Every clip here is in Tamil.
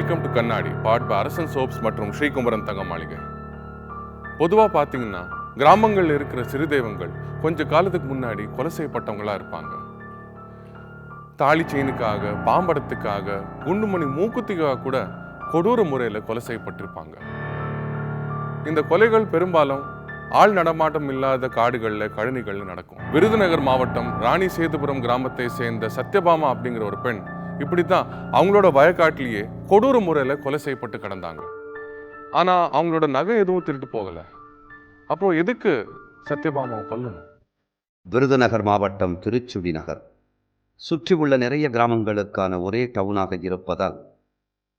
வெல்கம் டு கண்ணாடி பாட் பை அரசன் சோப்ஸ் மற்றும் ஸ்ரீகுமரன் தங்க மாளிகை பொதுவாக பார்த்தீங்கன்னா கிராமங்களில் இருக்கிற சிறு தெய்வங்கள் கொஞ்ச காலத்துக்கு முன்னாடி கொலை செய்யப்பட்டவங்களா இருப்பாங்க. தாலி செயினுக்காக பாம்படத்துக்காக குண்டுமணி மூக்குத்திக்காக கூட கொடூர முறையில் கொலை செய்யப்பட்டிருப்பாங்க. இந்த கொலைகள் பெரும்பாலும் ஆள் நடமாட்டம் இல்லாத காடுகளில் கழனிகளில் நடக்கும். விருதுநகர் மாவட்டம் ராணி சேதுபுரம் கிராமத்தை சேர்ந்த சத்யபாமா அப்படிங்கிற ஒரு பெண் இப்படித்தான் அவங்களோட வயக்காட்டிலேயே கொடூர முறையில் கொலை செய்யப்பட்டு கிடந்தாங்க. ஆனால் அவங்களோட நகை எதுவும் திருட்டு போகலை. அப்புறம் எதுக்கு சத்யபாமாவை கொல்லணும்? விருதுநகர் மாவட்டம் திருச்சுழி நகர். சுற்றியுள்ள நிறைய கிராமங்களுக்கான ஒரே டவுனாக இருப்பதால்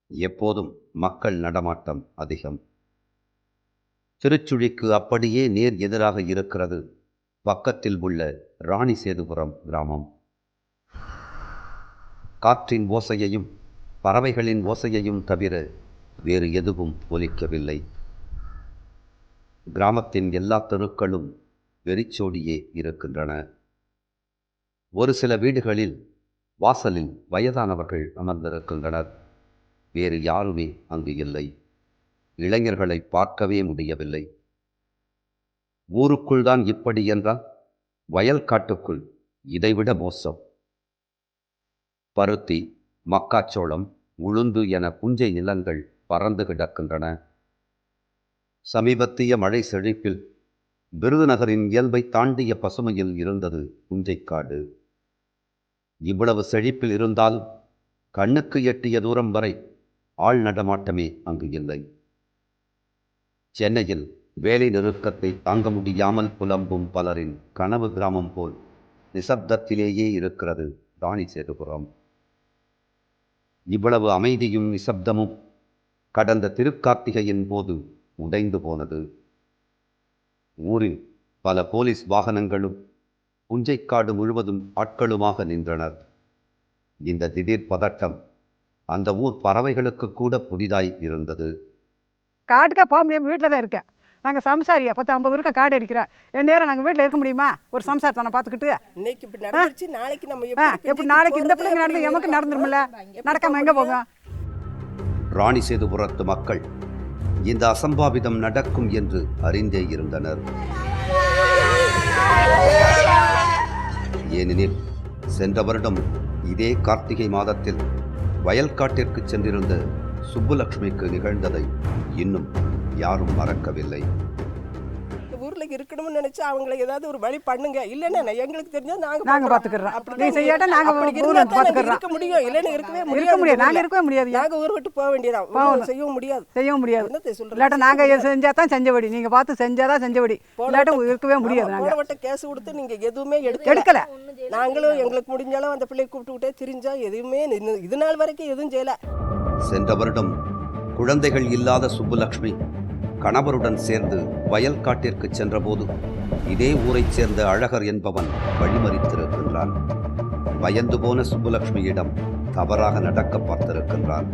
எப்போதும் மக்கள் நடமாட்டம் அதிகம். திருச்சுழிக்கு அப்படியே நேர் எதிராக இருக்கிறது பக்கத்தில் உள்ள ராணி சேதுபுரம் கிராமம். காற்றின் ஓசையையும் பறவைகளின் ஓசையையும் தவிர வேறு எதுவும் ஒலிக்கவில்லை. கிராமத்தின் எல்லா தெருக்களும் வெறிச்சோடியே இருக்கின்றன. ஒரு சில வீடுகளில் வாசலில் வயதானவர்கள் அமர்ந்திருக்கின்றனர். வேறு யாருமே அங்கு இல்லை. இளைஞர்களை பார்க்கவே முடியவில்லை. ஊருக்குள் தான் இப்படி என்றால் வயல் காட்டுக்குள் இதைவிட மோசம். பருத்தி மக்காச்சோளம் உளுந்து என புஞ்சை நிலங்கள் பறந்து கிடக்கின்றன. சமீபத்திய மழை செழிப்பில் விருதுநகரின் இயல்பை தாண்டிய பசுமையில் இருந்தது புஞ்சைக்காடு. இவ்வளவு செழிப்பில் இருந்தால் கண்ணுக்கு எட்டிய தூரம் வரை ஆள் நடமாட்டமே அங்கு இல்லை. சென்னையில் வேலை நெருக்கத்தை தாங்க முடியாமல் புலம்பும் பலரின் கனவு கிராமம் போல் நிசப்தத்திலேயே இருக்கிறது ராணி சேதுபுரம் இவ்வளவு அமைதியும் நிசப்தமும் கடந்த திருக்கார்த்திகையின் போது உடைந்து போனது. ஊரில் பல போலீஸ் வாகனங்களும் புஞ்சைக்காடு முழுவதும் ஆட்களுமாக நின்றனர். இந்த திடீர் பதட்டம் அந்த ஊர் பறவைகளுக்கு கூட புதிதாய் இருந்தது. காட்டுக்கே போக முடியாமல் வீட்டில் தான் இருக்கேன். நாங்கள் சம்சாரியா பத்து ஐம்பது இருக்க காடு அடிக்கிறோம் என் நேரம் நாங்கள் வீட்டில் இருக்க முடியுமா? ஒரு சம்சாரத்தனை பார்த்துக்கிட்டு. இன்னைக்கு இப்படி நடந்துருச்சு நாளைக்கு நம்ம ஆ எப்படி எப்படி நாளைக்கு இந்த பிள்ளைங்க நடந்து எமக்கு நடந்துருமில்ல நடக்காம எங்கே போகும்? ராணி சேதுபுரத்து மக்கள் இந்த அசம்பாவிதம் நடக்கும் என்று அறிந்தே இருந்தனர். ஏனெனில் சென்ற வருடம் இதே கார்த்திகை மாதத்தில் வயல்காட்டிற்கு சென்றிருந்த சுப்புலட்சுமிக்கு நிகழ்ந்ததை இன்னும் யாரும் மறக்கவில்லை. ஊர்ல இருக்கணும்னு நினைச்சா அவங்கள ஏதாவது ஒரு வழி பண்ணுங்க. இல்லன்னா எங்களுக்கு தெரிஞ்சா நாங்க நாங்க பாத்துக்கிறோம். பாத்துக்கிறோம். அப்படிதான் நீ செய்யாட்டா நாங்க அப்படி ஊர்ல இருந்தா வந்து தான் நாங்க பாத்துக்கிறோம். இருக்க முடியும். இல்லன்னு இருக்கவே இருக்க முடியாது. நாங்கள். இருக்கவே முடியாது. நாங்க ஊர் விட்டு போக வேண்டியதான் செய்யவும் முடியாது. செய்யவும் முடியாது? இல்லாட்டா நாங்கள் செஞ்சால் தான் செஞ்சபடி. நீங்கள் பார்த்து செஞ்சால் தான் செஞ்சபடி இல்லாட்டா இருக்கவே முடியாது நாங்கள் போன வட்டம் கேஸ் கொடுத்து நீங்க எதுவுமே எடுக்கல. எடுக்கல. நாங்களும் எங்களுக்கு முடிஞ்சாலும் அந்த பிள்ளையை கூப்பிட்டுக்கிட்டே திரிஞ்சா எதுவுமே இது நாள் வரைக்கும் எதுவும் செய்யல. சென்ற வருடம் குழந்தைகள் இல்லாத சுப்புலட்சுமி கணவருடன் சேர்ந்து வயல் காட்டிற்கு சென்றபோது இதே ஊரைச் சேர்ந்த அழகர் என்பவன் வழிமறித்திருக்கின்றான். பயந்து போன சுப்புலட்சுமியிடம் தவறாக நடக்க பார்த்திருக்கின்றான்.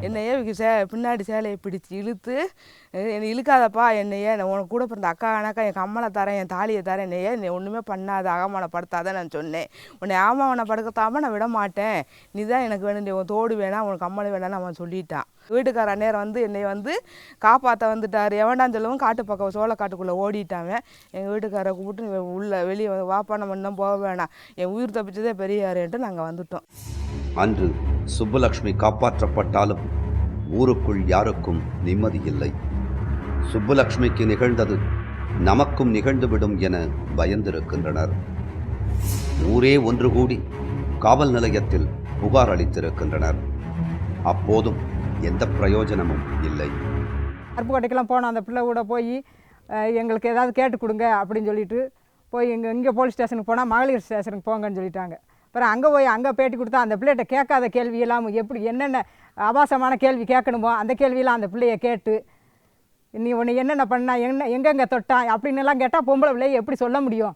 என்னையே சே பின்னாடி சேலையை பிடித்து இழுத்து என்னை இழுக்காதப்பா என்னையே. நான் உனக்கு கூட பிறந்த அக்கா அணக்கா என் கம்மலை தரேன் என் தாலியை தரேன் என்னையே. நீ ஒன்றுமே பண்ணாத அகமானப்படுத்தாத நான் சொன்னேன். உன்னை ஆமாவனப்படுத்தாம நான் விட மாட்டேன் நீ தான் எனக்கு வேணும் உன் தோடு வேணாம் உனக்கு கம்மலை வேணாம்னு அவன் சொல்லிட்டான். வீட்டுக்கார அந்நேரம் வந்து என்னை வந்து காப்பாற்ற வந்துட்டார். எவன்டான்னு சொல்லவும் காட்டு பக்கம் சோள காட்டுக்குள்ளே ஓடிட்டாங்க எங்கள் வீட்டுக்காரை கூப்பிட்டு உள்ளே வெளியே வாப்பா நம்ம இன்னும் போக வேணாம். என் உயிர் தப்பிச்சதே பெரியாருன்ட்டு நாங்கள் வந்துட்டோம். அன்று சுப்புலக்ஷ்மி காப்பாற்றப்பட்டாலும் ஊருக்குள் யாருக்கும் நிம்மதி இல்லை. சுப்புலக்ஷ்மிக்கு நிகழ்ந்தது நமக்கும் நிகழ்ந்துவிடும் என பயந்திருக்கின்றனர். ஊரே ஒன்று கூடி காவல் நிலையத்தில் புகார் அளித்திருக்கின்றனர். அப்போதும் எந்த பிரயோஜனமும் இல்லை. அருப்புக்கோட்டைக்கெல்லாம் போனோம் அந்த பிள்ளை கூட போய் எங்களுக்கு ஏதாவது கேட்டு கொடுங்க அப்படின்னு சொல்லிட்டு போய் இங்கே இங்கே போலீஸ் ஸ்டேஷனுக்கு போனால் மகளிர் ஸ்டேஷனுக்கு போங்கன்னு சொல்லிட்டாங்க. அப்புறம் அங்கே போய் அங்கே பேட்டி கொடுத்தா அந்த பிள்ளைகிட்ட கேட்காத கேள்வியெல்லாம் எப்படி என்னென்ன ஆபாசமான கேள்வி கேட்கணுமோ அந்த கேள்வியெல்லாம் அந்த பிள்ளைய கேட்டு நீ உன்னை என்னென்ன பண்ணா என்ன எங்கெங்கே தொட்டான் அப்படின்னுலாம் கேட்டால் பொம்பளை பிள்ளைய எப்படி சொல்ல முடியும்?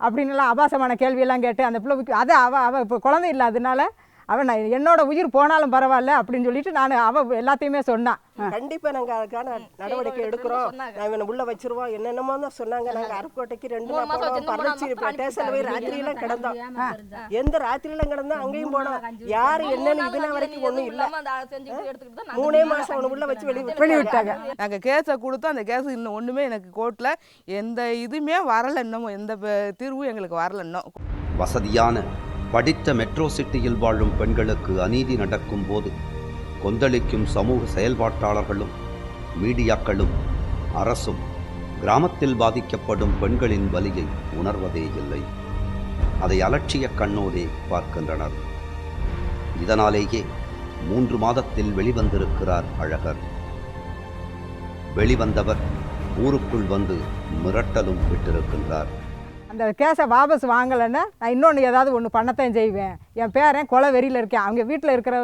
அப்படின்னுலாம் அபாசமான கேள்வியெல்லாம் கேட்டு அந்த பிள்ளைக்கு அதை அவ அவள் இப்போ குழந்தை இல்லாததுனால அவன் நான் என்னோட உயிர் போனாலும் பரவாயில்ல அப்படின்னு சொல்லிட்டு நான் அவள் எல்லாத்தையுமே சொன்னான். கண்டிப்பா நாங்க அதுக்கான நடவடிக்கை எடுக்கிறோம். நான் இவனை உள்ள வச்சிருவோம் என்னென்னமோ தான் சொன்னாங்க. நாங்க அருக்கோட்டைக்கு ரெண்டு நாள் போனோம். பரதச்சி ஸ்டேஷன்ல போய் ராத்திரியெல்லாம் கிடந்தோம் எந்த ராத்திரியெல்லாம் கிடந்தோம் அங்கேயும் போனோம். யாரு என்னன்னு இதுனா வரைக்கும் ஒண்ணும் இல்ல. மூணே மாசம் அவனை உள்ள வச்சு வெளியே வெளியே விட்டாங்க. நாங்கள் கேஸை கொடுத்தோம். அந்த கேஸ் இன்னும் ஒன்றுமே எனக்கு கோர்ட்டில் எந்த இதுவுமே வரல. இன்னமும் எந்த தீர்வும் எங்களுக்கு வரல இன்னும். வசதியான படித்த மெட்ரோ சிட்டியில் வாழும் பெண்களுக்கு அநீதி நடக்கும் போது கொந்தளிக்கும் சமூக செயல்பாட்டாளர்களும் மீடியாக்களும் அரசும் கிராமத்தில் பாதிக்கப்படும் பெண்களின் வலியை உணர்வதே இல்லை. அதை அலட்சிய கண்ணோடே பார்க்கின்றனர். இதனாலேயே மூன்று மாதத்தில் வெளிவந்திருக்கிறார் அழகர். வெளிவந்தவர் ஊருக்குள் வந்து மிரட்டலும் விட்டிருக்கின்றார். அந்த கேஸை வாபஸ் வாங்கலைன்னா நான் இன்னொன்று ஏதாவது ஒன்று பண்ணத்தான் செய்வேன். என் பேரன் கொலை வெறியில் இருக்கேன். அவங்க வீட்டில் இருக்கிற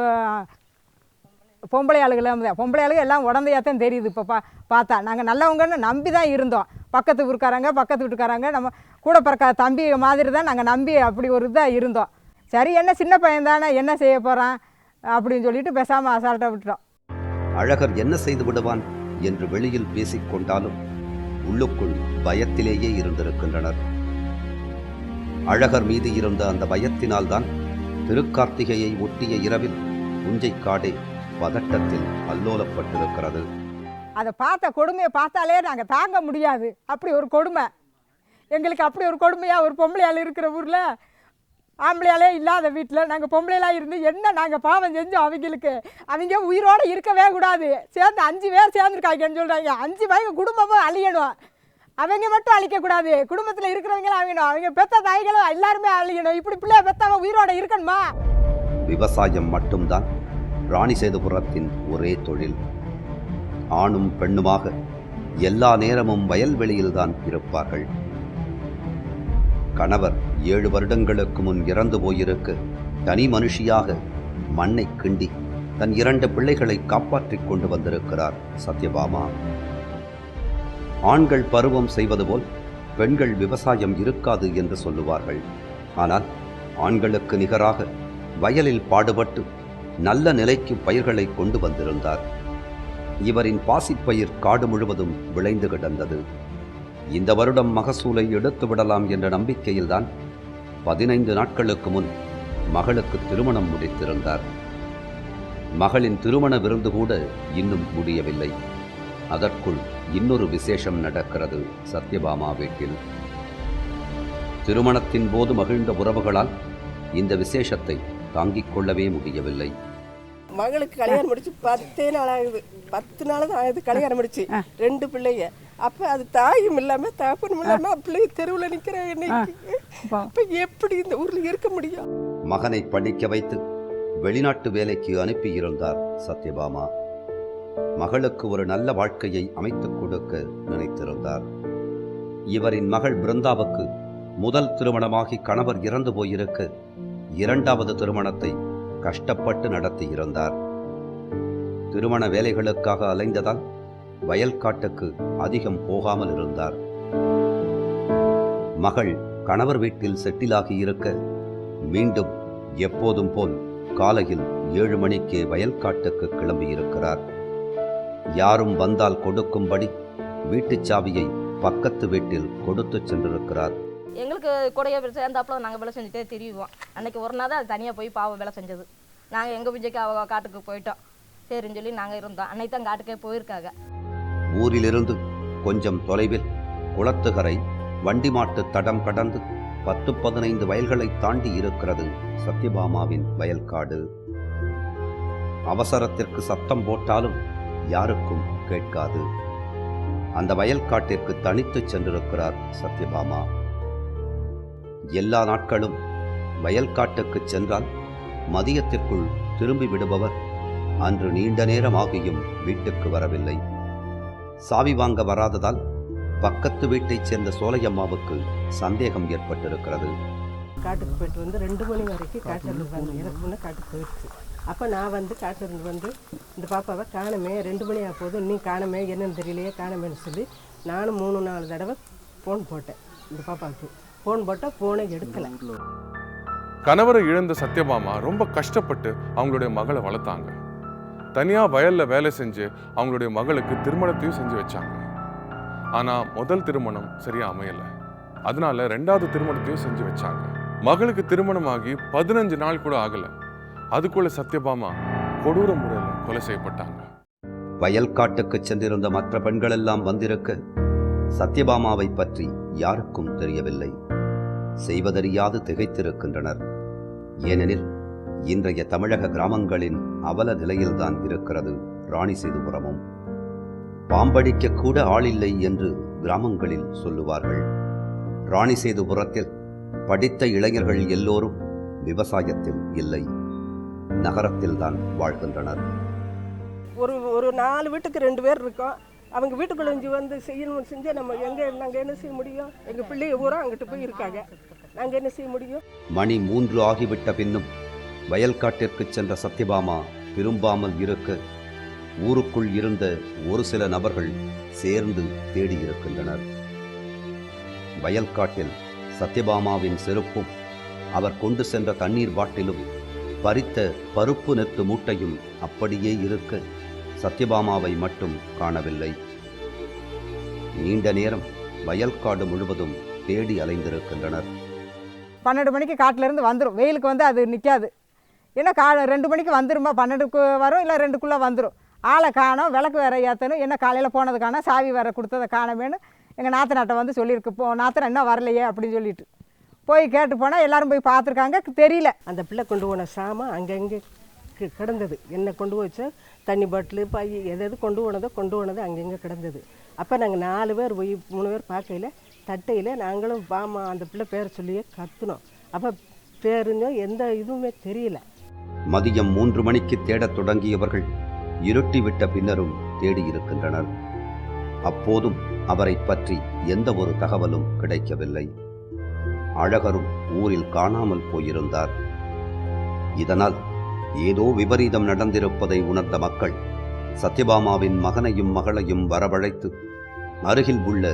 பொம்பளை ஆளுகளை பொம்பளை ஆளுங்க எல்லாம் உடந்தையாத்தான் தெரியுது. இப்போ பா பார்த்தா. நாங்கள் நல்லவங்கன்னு நம்பி தான் இருந்தோம். பக்கத்து ஊருக்காரங்க பக்கத்து வீட்டுக்காரங்க நம்ம கூட பிறக்க தம்பி மாதிரி தான் நாங்கள் நம்பி அப்படி ஒரு இதாக இருந்தோம். சரி என்ன சின்ன பையன் தானே என்ன செய்ய போகிறான் அப்படின்னு சொல்லிட்டு பேசாமல் அசால்ட்டாக விட்டுட்டோம். அழகர் என்ன செய்து விடுவான் என்று வெளியில் பேசிக்கொண்டாலும் உள்ளுக்குள் பயத்திலேயே இருந்திருக்கின்றனர். அழகர் மீது இருந்த அந்த பயத்தினால்தான் திருக்கார்த்திகையை ஒட்டிய இரவில் புஞ்சைக்காடே பதட்டத்தில் அல்லோலப்பட்டிருக்கிறது. அதை பார்த்த கொடுமையை பார்த்தாலே நாங்கள் தாங்க முடியாது. அப்படி ஒரு கொடுமை. எங்களுக்கு அப்படி ஒரு கொடுமையாக ஒரு பொம்பளையால் இருக்கிற ஊரில் ஆம்பளையாலே இல்லாத வீட்டில் நாங்கள் பொம்பளையெல்லாம் இருந்து என்ன நாங்கள் பாவம் செஞ்சோம் அவங்களுக்கு? அவங்க உயிரோடு இருக்கவே கூடாது. சேர்ந்து அஞ்சு பேர் சேர்ந்துருக்காங்கன்னு சொல்கிறாங்க அஞ்சு பையன் குடும்பமும் அழியணும். அவங்க மட்டும் அழிக்கக்கூடாது குடும்பத்தில் இருக்கிறவங்களும் அழியணும். அவங்க பெத்த தாய்களும் எல்லாருமே அழியணும். இப்படி பிள்ளைய பெத்தவன் உயிரோட இருக்கணுமா? விவசாயம் மட்டும்தான் ராணிசேதுபுரத்தின் ஒரே தொழில். ஆணும் பெண்ணுமாக எல்லா நேரமும் வயல்வெளியில்தான் இருப்பார்கள். கணவர் ஏழு வருடங்களுக்கு முன் இறந்து போயிருக்க. தனி மனுஷியாக மண்ணை கிண்டி தன் இரண்டு பிள்ளைகளை காப்பாற்றிக் கொண்டு வந்திருக்கிறார் சத்யபாமா. ஆண்கள் பருவம் செய்வது போல் பெண்கள் விவசாயம் இருக்காது என்று சொல்லுவார்கள். ஆனால் ஆண்களுக்கு நிகராக வயலில் பாடுபட்டு நல்ல நிலைக்கு பயிர்களை கொண்டு வந்திருந்தார். இவரின் பாசிப்பயிர் காடு முழுவதும் விளைந்து கிடந்தது. இந்த வருடம் மகசூலை எடுத்து விடலாம் என்ற நம்பிக்கையில்தான் பதினைந்து நாட்களுக்கு முன் மகளுக்கு திருமணம் முடித்திருந்தார். மகளின் திருமண விருந்து கூட இன்னும் முடியவில்லை. அதற்குள் இன்னொரு விசேஷம் நடக்கிறது சத்யபாமா வீட்டில். திருமணத்தின் போது மகிழ்ந்த உறவுகளால் இந்த விசேஷத்தை தாங்கிக் கொள்ளவே முடியவில்லை. மகளுக்கு கல்யாணம் முடிச்சு பத்தே நாள் ஆகுது பத்து நாள் தான் ஆகுது கல்யாணம் முடிச்சு. ரெண்டு பிள்ளைங்க. அப்ப அது தாயும் இல்லாம தாப்பனும் இல்லாம பிள்ளைங்க தெருவுல நிக்கிறேன் இன்னைக்கு அப்ப. எப்படி இந்த ஊர்ல இருக்க முடியும்? மகனை படிக்க வைத்து வெளிநாட்டு வேலைக்கு அனுப்பியிருந்தார் சத்யபாமா. மகளுக்கு ஒரு நல்ல வாழ்க்கையை அமைத்துக் கொடுக்க நினைத்திருந்தார். இவரின் மகள் பிருந்தாவுக்கு முதல் திருமணமாகி கணவர் இறந்து போயிருக்க. இரண்டாவது திருமணத்தை கஷ்டப்பட்டு நடத்தியிருந்தார் திருமண வேலைகளுக்காக அலைந்ததால் வயல்காட்டுக்கு அதிகம் போகாமல் இருந்தார். மகள் கணவர் வீட்டில் செட்டிலாகி இருக்க மீண்டும் எப்போதும் போல் காலையில் ஏழு மணிக்கே வயல்காட்டுக்கு கிளம்பியிருக்கிறார். யாரும் வந்தால் கொடுக்கும்படி வீட்டுச் சாவியை பக்கத்து வீட்டில் கொடுத்துச் சென்றிருக்கிறார். எங்களுக்கு கூடைய சேர்ந்தாப்புல நாங்கள் வேலை செஞ்சுட்டே திரியுவோம். அன்னைக்கு ஒரு நாள் அது தனியாக போய் பாவம் வேலை செஞ்சது. நாங்கள் எங்கள் பிஞ்சைக்கு அவ காட்டுக்கு போயிட்டோம். சரின்னு சொல்லி நாங்கள் இருந்தோம். அன்னைக்கு தான் காட்டுக்கே போயிருக்காங்க. ஊரிலிருந்து கொஞ்சம் தொலைவில் குளத்துகரை வண்டி மாட்டு தடம் கடந்து பத்து பதினைந்து வயல்களை தாண்டி இருக்கிறது சத்யபாமாவின் வயல்காடு. அவசரத்திற்கு சத்தம் போட்டாலும் யாருக்கும் கேட்காது. அந்த வயல்காட்டிற்கு தனித்துச் சென்றிருக்கிறார் சத்யபாமா. எல்லா நாட்களும் வயல்காட்டுக்குச் சென்றால் மதியத்திற்குள் திரும்பி விடுபவர் அன்று நீண்ட நேரம் ஆகியும் வீட்டுக்கு வரவில்லை. சாவி வாங்க வராததால் பக்கத்து வீட்டைச் சேர்ந்த சோலையம்மாவுக்கு சந்தேகம் ஏற்பட்டிருக்கிறது. காட்டுக்கு போயிட்டு வந்து ரெண்டு மணி வரைக்கும் காட்டில் இருந்தாங்க எனக்கு முன்னே காட்டுக்கு போயிடுச்சு அப்போ நான் வந்து காட்டில் வந்து இந்த பாப்பாவை காணமே ரெண்டு மணி ஆக போதும் நீ காணமே என்னென்னு தெரியலையே காணமேன்னு சொல்லி நானும் மூணு நாலு தடவை ஃபோன் போட்டேன் இந்த பாப்பாவுக்கு. ஃபோன் போட்டால் ஃபோனை எடுக்கலை. கணவரை இழந்த சத்யபாமா ரொம்ப கஷ்டப்பட்டு அவங்களுடைய மகளை வளர்த்தாங்க. தனியாக வயலில் வேலை செஞ்சு அவங்களுடைய மகளுக்கு திருமணத்தையும் செஞ்சு வச்சாங்க. ஆனால் முதல் திருமணம் சரியாக அமையலை. அதனால ரெண்டாவது திருமணத்தையும் செஞ்சு வச்சாங்க. மகளுக்கு திருமணமாகி பதினஞ்சு நாள் கூட ஆகலை. அதுக்குள்ள சத்யபாமா கொடூர முறையில் கொலை செய்யப்பட்டாங்க. வயல்காட்டுக்கு சென்றிருந்த மற்ற பெண்களெல்லாம் வந்திருக்க சத்யபாமாவை பற்றி யாருக்கும் தெரியவில்லை. செய்வதறியாது திகைத்திருக்கின்றனர். ஏனெனில் இன்றைய தமிழக கிராமங்களின் அவல நிலையில்தான் இருக்கிறது ராணிசேதுபுரமும். பாம்படிக்க கூட ஆளில்லை என்று கிராமங்களில் சொல்லுவார்கள். ராணி சேதுபுரத்தில் படித்த இளைஞர்கள் எல்லோரும் விவசாயத்தில் இல்லை. நகரத்தில்தான் வாழ்கின்றனர். ஒரு ஒரு நாலு வீட்டுக்கு ரெண்டு பேர் இருக்கோம். அவங்க வீட்டுக்குள்ள இஞ்சி வந்து செய்யணும்னு செஞ்சு நம்ம எங்கே நாங்கள் என்ன செய்ய முடியும்? எங்கள் பிள்ளைய பூரா அங்கிட்டு போய் இருக்காங்க. நாங்கள் என்ன செய்ய முடியும்? மணி மூன்று ஆகிவிட்ட பின்னும் வயல்காட்டிற்கு சென்ற சத்யபாமா திரும்பாமல் இருக்க. ஊருக்குள் இருந்த ஒரு சில நபர்கள் சேர்ந்து தேடியிருக்கின்றனர் வயல்காட்டில் சத்யபாமாவின் செருப்பும் அவர் கொண்டு சென்ற தண்ணீர் பாட்டிலும் பறித்த பருப்பு நெத்து மூட்டையும் அப்படியே இருக்க. சத்யபாமாவை மட்டும் காணவில்லை. நீண்ட நேரம் வயல்காடு முழுவதும் தேடி அலைந்திருக்கின்றனர். பன்னெண்டு மணிக்கு காட்டிலேருந்து வந்துடும் வெயிலுக்கு வந்து அது நிற்காது ஏன்னா கா ரெண்டு மணிக்கு வந்துருமா? பன்னெண்டுக்கு வரும் இல்லை ரெண்டுக்குள்ளே வந்துடும் ஆளை காணோம் விளக்கு வேற ஏற்றணும் என்ன காலையில் போனது காணோம் சாவி வேற கொடுத்ததை காணமேனு எங்கள் நாத்தனாட்டை வந்து சொல்லியிருக்கு. போ நாத்தனை இன்னும் வரலையே அப்படின்னு சொல்லிட்டு. போய் கேட்டு போனால் எல்லாரும் போய் பார்த்துருக்காங்க. தெரியல. அந்த பிள்ளை கொண்டு போன சாமான் அங்கங்கே கி- கிடந்தது. என்ன கொண்டு வச்ச தண்ணி பாட்டிலு பை எது எது கொண்டு போனதோ கொண்டு போனது அங்கங்கே கிடந்தது. அப்போ நாங்கள் நாலு பேர் போய் மூணு பேர் பார்க்கையில் தட்டையில் நாங்களும் பாமா அந்த பிள்ளை பேரை சொல்லியே கத்துனோம். அப்போ பேருங்க எந்த இதுவுமே தெரியல. மதியம் மூன்று மணிக்கு தேடத் தொடங்கியவர்கள் இருட்டி விட்ட பின்னரும் தேடியிருக்கின்றனர் அப்போதும் அவரை பற்றி எந்த ஒரு தகவலும் கிடைக்கவில்லை. அழகரும் ஊரில் காணாமல் போயிருந்தார். இதனால் ஏதோ விபரீதம் நடந்திருப்பதை உணர்ந்த மக்கள் சத்யபாமாவின் மகனையும் மகளையும் வரவழைத்து அருகில் உள்ள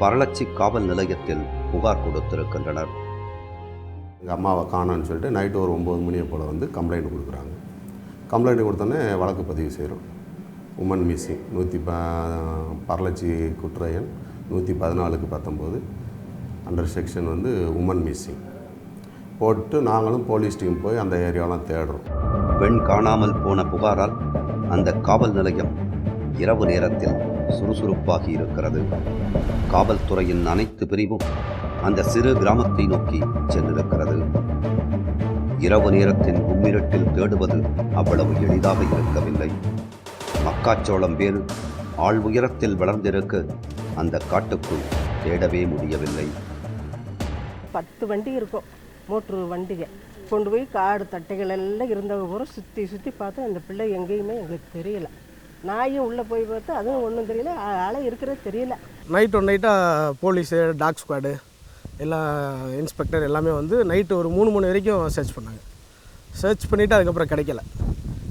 பரளச்சி காவல் நிலையத்தில் புகார் கொடுத்திருக்கின்றனர். எங்கள் அம்மாவை காணோன்னு சொல்லிட்டு நைட்டு ஒரு ஒம்பது மணியை போல் வந்து கம்ப்ளைண்ட் கொடுக்குறாங்க. கம்ப்ளைண்ட் கொடுத்தோன்னே வழக்கு பதிவு செய்கிறோம் உமன் மிஸ்ஸிங் நூற்றி ப பரலட்சி குற்றயன் நூற்றி பதினாலுக்கு பத்தொம்போது. அண்டர் செக்ஷன் வந்து உமன் மிஸ்ஸிங் போட்டு நாங்களும் போலீஸ் டீம் போய் அந்த ஏரியாவெலாம் தேடுறோம். பெண் காணாமல் போன புகாரால் அந்த காவல் நிலையம் இரவு நேரத்தில் சுறுசுறுப்பாகி இருக்கிறது. காவல்துறையின் அனைத்து பிரிவும் அந்த சிறு கிராமத்தை நோக்கி சென்றிருக்கிறது. இரவு நேரத்தின் கும்மிரட்டில் தேடுவது அவ்வளவு எளிதாக இருக்கவில்லை. மக்காச்சோளம் வேறு ஆள் உயரத்தில் வளர்ந்திருக்க. அந்த காட்டுக்குள் தேடவே முடியவில்லை. பத்து வண்டி இருக்கும். மோட்ரு வண்டிங்க. கொண்டு போய் காடு தட்டைகள் எல்லாம் இருந்தவங்க பூரா சுற்றி சுற்றி பார்த்தா அந்த பிள்ளை எங்கேயுமே எங்களுக்கு தெரியல. நாயும் உள்ளே போய் பார்த்தா அதுவும் ஒன்றும் தெரியல. ஆ- ஆளே இருக்கிறது தெரியல. நைட் ஒன் நைட்டாக போலீஸு டாக் ஸ்குவாடு எல்லா இன்ஸ்பெக்டர் எல்லாமே வந்து நைட்டு ஒரு மூணு மணி வரைக்கும் சர்ச் பண்ணாங்க. சர்ச் பண்ணிவிட்டு அதுக்கப்புறம் கிடைக்கல.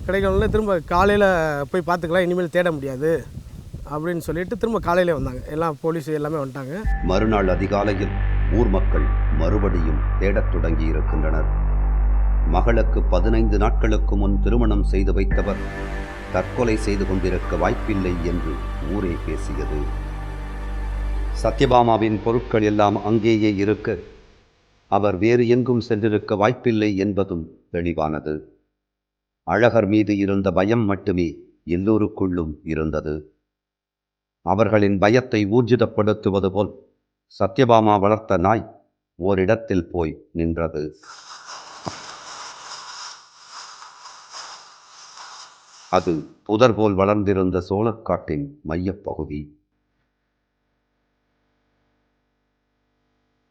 கிடைக்கல திரும்ப காலையில் போய் பார்த்துக்கலாம். இனிமேல் தேட முடியாது. அப்படின்னு சொல்லிட்டு திரும்ப காலையிலே வந்தாங்க. எல்லாம் போலீஸ் எல்லாமே வந்துட்டாங்க. மறுநாள் அதிகாலையில் ஊர் மக்கள் மறுபடியும் தேடத் தொடங்கி இருக்கின்றனர். மகளுக்கு பதினைந்து நாட்களுக்கு முன் திருமணம் செய்து வைத்தவர் தற்கொலை செய்து கொண்டிருக்க வாய்ப்பில்லை என்று ஊரே பேசியது. சத்யபாமாவின் பொருட்கள் எல்லாம் அங்கேயே இருக்க அவர் வேறு எங்கும் சென்றிருக்க வாய்ப்பில்லை என்பதும் தெளிவானது. அழகர் மீது இருந்த பயம் மட்டுமே எல்லோருக்குள்ளும் இருந்தது. அவர்களின் பயத்தை ஊர்ஜிதப்படுத்துவது போல் சத்யபாமா வளர்த்த நாய் ஓரிடத்தில் போய் நின்றது. அது புதர் போல் வளர்ந்திருந்த சோழக்காட்டின் மையப்பகுதி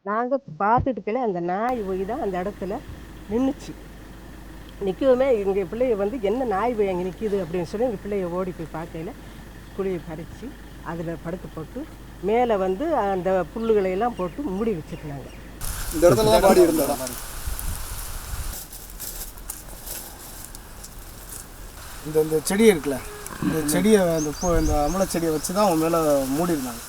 நாங்கள் பார்த்துட்டுக்கல அந்த நாய் போய் தான் அந்த இடத்துல நின்றுச்சு நிற்கவுமே எங்கள் பிள்ளைய வந்து என்ன நாய் போய் அங்கே நிற்கிது அப்படின்னு சொல்லி எங்கள் பிள்ளைய ஓடி போய் பார்க்கையில குழியை பறித்து அதில் படுக்க போட்டு மேலே வந்து அந்த புல்லுகளை எல்லாம் போட்டு மூடி வச்சிருந்தாங்க. இந்த இடத்துல தான் பாடி இருந்ததா இந்த இந்த செடி இருக்குல்ல இந்த செடியை அந்த பூ இந்த அமல செடியை வச்சு தான் அவன் மேலே மூடி இருந்தாங்க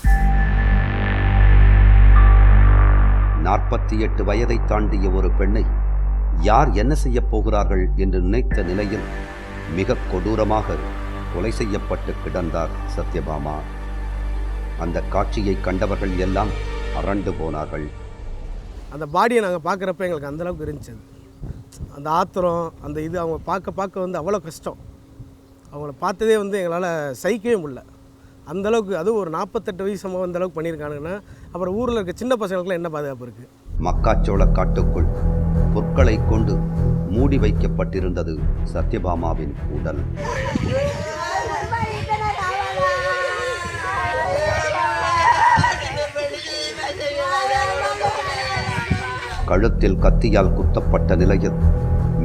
நாற்பத்தி எட்டு வயதை தாண்டிய ஒரு பெண்ணை யார் என்ன செய்யப் போகிறார்கள் என்று நினைத்த நிலையில் மிக கொடூரமாக கொலை செய்யப்பட்டு கிடந்தார் சத்யபாமா. அந்த காட்சியை கண்டவர்கள் எல்லாம் அரண்டு போனார்கள். அந்த பாடியை நாங்கள் பார்க்குறப்ப எங்களுக்கு அந்தளவுக்கு இருந்துச்சு. அந்த ஆத்திரம் அந்த இது அவங்க பார்க்க பார்க்க வந்து அவ்வளோ கஷ்டம். அவங்கள பார்த்ததே வந்து எங்களால் சகிக்கவே முடியல. அந்த அளவுக்கு அதுவும் ஒரு நாற்பத்தெட்டு வயசு சம்பவம் அந்த அளவுக்கு பண்ணியிருக்கானுங்கன்னா அப்புறம் ஊரில் இருக்க சின்ன பசங்களுக்குலாம் என்ன பாதுகாப்பு இருக்குது மக்காச்சோள காட்டுக்குள் பொற்களை கொண்டு மூடி வைக்கப்பட்டிருந்தது சத்யபாமாவின் உடல். கழுத்தில் கத்தியால் குத்தப்பட்ட நிலையில்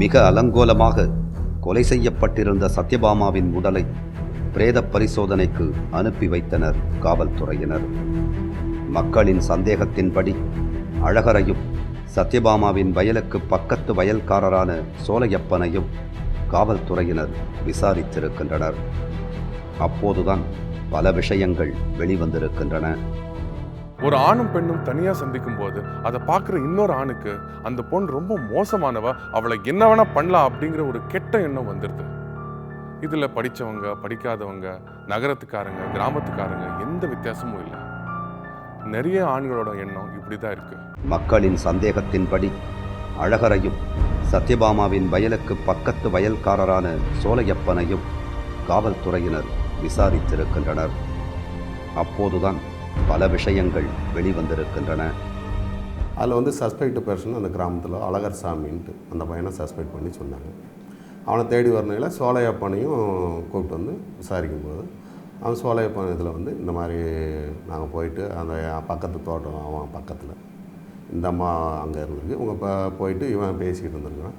மிக அலங்கோலமாக கொலை செய்யப்பட்டிருந்த சத்யபாமாவின் உடலை பிரேத பரிசோதனைக்கு அனுப்பி வைத்தனர் காவல்துறையினர். மக்களின் சந்தேகத்தின்படி அழகரையும் சத்யபாமாவின் வயலுக்கு பக்கத்து வயல்காரரான சோலையப்பனையும் காவல்துறையினர் விசாரித்திருக்கின்றனர். அப்போதுதான் பல விஷயங்கள் வெளிவந்திருக்கின்றன. ஒரு ஆணும் பெண்ணும் தனியா சந்திக்கும் போது அதை பார்க்குற இன்னொரு ஆணுக்கு அந்த பொண்ணு ரொம்ப மோசமானவ அவளை என்ன வேணா பண்ணலாம் அப்படிங்கிற ஒரு கெட்ட எண்ணம் வந்துடுது இதில் படித்தவங்க படிக்காதவங்க நகரத்துக்காரங்க கிராமத்துக்காரங்க எந்த வித்தியாசமும் இல்லை. நிறைய ஆண்களோட எண்ணம் இப்படி தான் இருக்கு. மக்களின் சந்தேகத்தின்படி அழகரையும் சத்யபாமாவின் வயலுக்கு பக்கத்து வயல்காரரான சோலையப்பனையும் காவல்துறையினர் விசாரித்திருக்கின்றனர். அப்போதுதான் பல விஷயங்கள் வெளிவந்திருக்கின்றன. அதில் வந்து சஸ்பெக்ட் பர்சன் அந்த கிராமத்தில் அழகர் சாமின்ட்டு அந்த பையனை சஸ்பெக்ட் பண்ணி சொன்னாங்க. அவனை தேடி வரணையில் சோலையப்பனையும் கூப்பிட்டு வந்து விசாரிக்கும் போது அவன் சோலையப்பன் இதில் வந்து இந்த மாதிரி நாங்கள் போயிட்டு அந்த பக்கத்து தோட்டம் அவன் பக்கத்தில் இந்த அம்மா அங்கே இருந்திருக்கு. இவங்க இப்போ போயிட்டு இவன் பேசிக்கிட்டு இருந்திருக்கான்.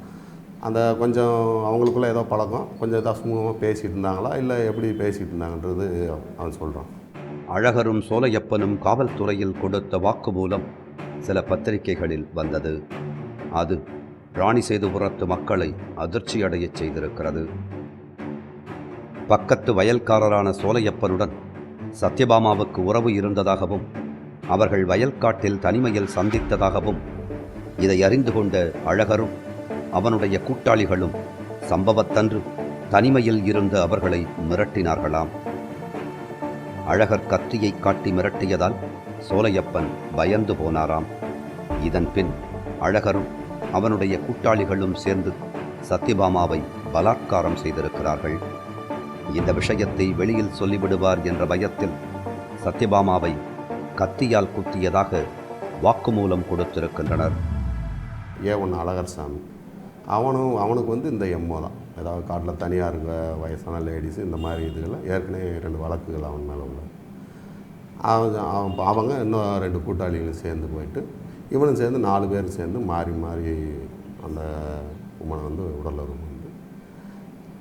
அந்த கொஞ்சம் அவங்களுக்குள்ள ஏதோ பழக்கம் கொஞ்சம் ஏதோ சுமூகமாக பேசிகிட்டு இருந்தாங்களா இல்லை எப்படி பேசிகிட்டு இருந்தாங்கன்றது அவன் சொல்கிறான் அழகரும் சோலையப்பனும் காவல்துறையில் கொடுத்த வாக்குமூலம் சில பத்திரிகைகளில் வந்தது. அது ராணி ராணிசேதுபுரத்து மக்களை அதிர்ச்சியடையச் செய்திருக்கிறது. பக்கத்து வயல்காரரான சோலையப்பனுடன் சத்யபாமாவுக்கு உறவு இருந்ததாகவும் அவர்கள் வயல்காட்டில் தனிமையில் சந்தித்ததாகவும் இதை அறிந்து கொண்ட அழகரும் அவனுடைய கூட்டாளிகளும் சம்பவத்தன்று தனிமையில் இருந்த அவர்களை மிரட்டினார்களாம். அழகர் கத்தியை காட்டி மிரட்டியதால் சோலையப்பன் பயந்து போனாராம். இதன் பின் அழகரும் அவனுடைய கூட்டாளிகளும் சேர்ந்து சத்யபாமாவை பலாத்காரம் செய்திருக்கிறார்கள். இந்த விஷயத்தை வெளியில் சொல்லிவிடுவார் என்ற பயத்தில் சத்யபாமாவை கத்தியால் குத்தியதாக வாக்குமூலம் கொடுத்திருக்கின்றனர். ஏ ஒன்று அழகர் சாமி. அவனும் அவனுக்கு வந்து இந்த எம்மோ தான். ஏதாவது காட்டில் தனியாக இருக்க வயசான லேடிஸு இந்த மாதிரி இதுகளை ஏற்கனவே ரெண்டு வழக்குகள் அவன் மேலே உள்ள. அவங்க அவன் அவங்க இன்னும் ரெண்டு கூட்டாளிகளும் சேர்ந்து போயிட்டு இவனும் சேர்ந்து நாலு பேரும் சேர்ந்து மாறி மாறி அந்த உமனை வந்து உடலுறவு வந்து.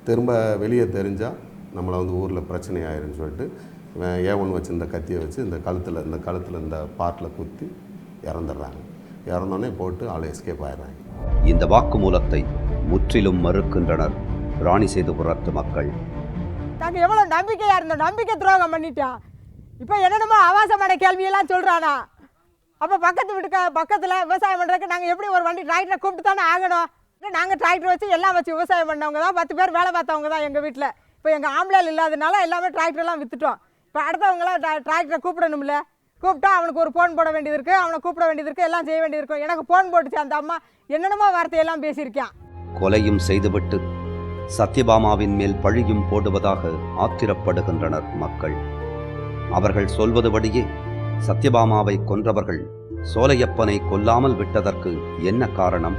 திரும்ப வெளியே தெரிஞ்சால் நம்மளை வந்து ஊரில் பிரச்சனை ஆயிருன்னு சொல்லிட்டு ஏவன் ஏ ஒன்று வச்சு இந்த கத்தியை வச்சு இந்த கழுத்தில் இந்த கழுத்தில் இந்த பார்ட்டில் குத்தி இறந்துடுறாங்க. இறந்தோடனே போட்டு ஆளை எஸ்கேப் ஆயிடுறாங்க. இந்த வாக்குமூலத்தை முற்றிலும் மறுக்கின்றனர். ராணிசேதுபுரத்து மக்கள். நாங்கள் எவ்வளோ நம்பிக்கையாக இருந்தோம் நம்பிக்கை துரோகம் பண்ணிட்டான் இப்போ என்னென்னமோ ஆபாசமான கேள்வியெல்லாம் சொல்கிறானா அப்போ பக்கத்து வீட்டுக்கு பக்கத்தில் விவசாயம் பண்ணுறதுக்கு நாங்கள் எப்படி ஒரு வண்டி டிராக்டரை கூப்பிட்டு தானே ஆகணும்? நாங்கள் டிராக்டர் வச்சு எல்லாம் வச்சு விவசாயம் பண்ணவங்க தான் பத்து பேர் வேலை பார்த்தவங்க தான் எங்கள் வீட்டில். இப்போ எங்கள் ஆம்பளைல் இல்லாதனால எல்லாமே டிராக்டர்லாம் விற்றுட்டோம் இப்போ அடுத்தவங்களாம் டிராக்டரை கூப்பிடணும்ல? கூப்பிட்டா அவனுக்கு ஒரு ஃபோன் போட வேண்டியது இருக்குது அவனை கூப்பிட வேண்டியது இருக்குது எல்லாம் செய்ய வேண்டியது இருக்கும் எனக்கு ஃபோன் போட்டுச்சு அந்த அம்மா என்னென்னமோ வார்த்தையெல்லாம் பேசியிருக்கான் கொலையும் செய்துவிட்டு சத்யபாமாவின் மேல் பழியும் போடுவதாக ஆத்திரப்படுகின்றனர் மக்கள். அவர்கள் சொல்வதுபடியே சத்யபாமாவை கொன்றவர்கள் சோலையப்பனை கொல்லாமல் விட்டதற்கு என்ன காரணம்?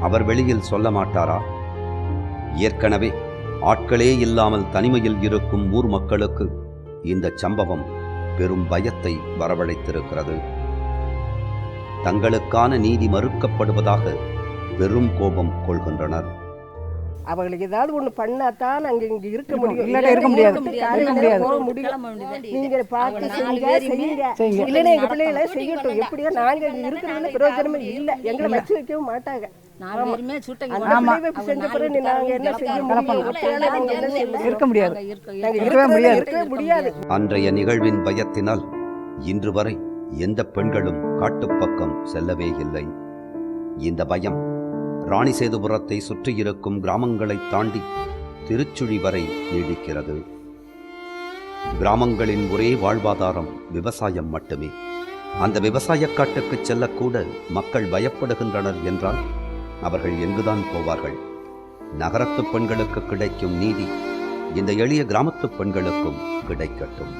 அவர் வெளியில் சொல்ல மாட்டாரா? ஏற்கனவே ஆட்களே இல்லாமல் தனிமையில் இருக்கும் ஊர் மக்களுக்கு இந்த சம்பவம் பெரும் பயத்தை வரவழைத்திருக்கிறது. தங்களுக்கான நீதி மறுக்கப்படுவதாக பெரும் கோபம் கொள்கின்றனர். அவங்களுக்கு ஏதாவது ஒண்ணு பண்ணாதான் நாங்க இங்க இருக்க முடியும். இல்லாட்டி இருக்க முடியாது. இருக்க முடியாது. போக முடியும் நீங்க பார்த்து செய்யுங்க. செய்யுங்க இல்லைன்னா எங்க பிள்ளைகளை செய்யட்டும். எப்படியோ நாங்க இங்க இருக்கிறதுல பிரயோஜனமே இல்ல. எங்களை வச்சு வைக்கவும் மாட்டாங்க. அன்றைய நிகழ்வின் பயத்தினால் இன்று வரை எந்த பெண்களும் காட்டுப்பக்கம் செல்லவே இல்லை. இந்த பயம் ராணிசேதுபுரத்தை சுற்றியிருக்கும் கிராமங்களை தாண்டி திருச்சுழி வரை நீடிக்கிறது. கிராமங்களின் ஒரே வாழ்வாதாரம் விவசாயம் மட்டுமே. அந்த விவசாயக் காட்டுக்கு செல்லக்கூட மக்கள் பயப்படுகின்றனர் என்றால் அவர்கள் எங்குதான் போவார்கள்? நகரத்து பெண்களுக்கு கிடைக்கும் நீதி இந்த எளிய கிராமத்து பெண்களுக்கும் கிடைக்கட்டும்.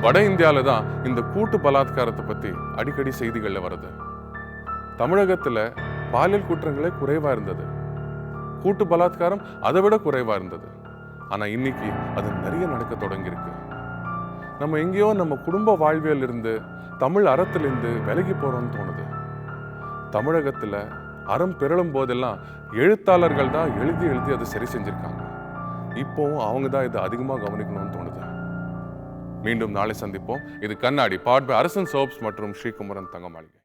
வட இந்தியால தான் இந்த கூட்டு பலாத்காரத்தை பத்தி அடிக்கடி செய்திகள்ல வருது. தமிழகத்துல பாலியல் குற்றங்களே குறைவாக இருந்தது. கூட்டு பலாத்காரம் அதை விட குறைவாக இருந்தது. ஆனால் இன்னைக்கு அது நிறைய நடக்க தொடங்கியிருக்கு. நம்ம எங்கேயோ நம்ம குடும்ப வாழ்வியல் இருந்து தமிழ் அறத்திலிருந்து விலகி போகிறோம்னு தோணுது. தமிழகத்தில் அறம் பிறழும் போதெல்லாம் எழுத்தாளர்கள் தான் எழுதி எழுதி அதை சரி செஞ்சுருக்காங்க. இப்போவும் அவங்க தான் இதை அதிகமாக கவனிக்கணும்னு தோணுது. மீண்டும் நாளை சந்திப்போம். இது கண்ணாடி. பாட் அரசன் சோப்ஸ் மற்றும் ஸ்ரீகுமரன் தங்கமாளிகை.